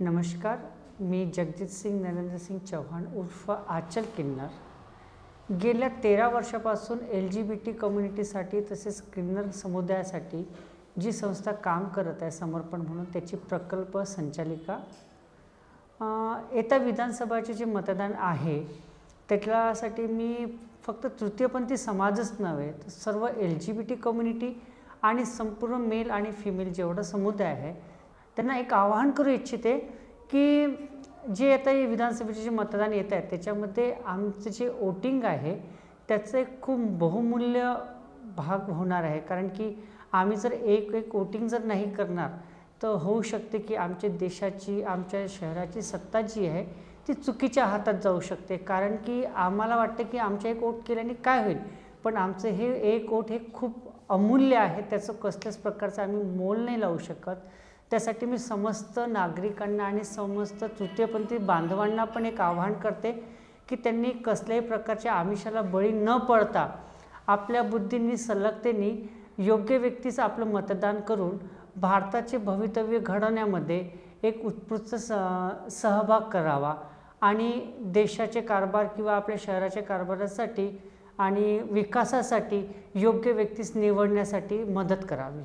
नमस्कार मी जगजित सिंग नरेंद्र सिंग चव्हाण उर्फ आचल किन्नर. गेल्या तेरा वर्षापासून एल जी बी टी कम्युनिटीसाठी तसेच किन्नर समुदायासाठी जी संस्था काम करत आहे समर्पण म्हणून त्याची प्रकल्प संचालिका येत्या विधानसभाचे जे मतदान आहे त्याच्यासाठी मी फक्त तृतीयपंथी समाजच नव्हे तर सर्व L G B T community आणि संपूर्ण मेल आणि फिमेल जेवढं समुदाय आहे त्यांना एक आवाहन करू इच्छिते की जे आता हे विधानसभेचे जे मतदान येत आहेत त्याच्यामध्ये आमचं जे वोटिंग आहे त्याचं एक खूप बहुमूल्य भाग होणार आहे. कारण की आम्ही जर एक एक वोटिंग जर नाही करणार तर होऊ शकते की आमच्या देशाची आमच्या शहराची सत्ता जी आहे ती चुकीच्या हातात जाऊ शकते. कारण की आम्हाला वाटतं की आमच्या एक वोट केल्याने काय होईल? पण आमचं हे एक वोट हे खूप अमूल्य आहे. त्याचं कसल्याच प्रकारचं आम्ही मोल नाही लावू शकत. त्यासाठी मी समस्त नागरिकांना आणि समस्त तृतीयपंथी बांधवांना पण एक आव्हान करते की त्यांनी कसल्याही प्रकारच्या आमिषाला बळी न पडता आपल्या बुद्धींनी सलगतेनी योग्य व्यक्तीचं आपलं मतदान करून भारताचे भवितव्य घडवण्यामध्ये एक उत्कृष्ट स सहभाग करावा आणि देशाचे कारभार किंवा आपल्या शहराच्या कारभारासाठी आणि विकासासाठी योग्य व्यक्तीस निवडण्यासाठी मदत करावी.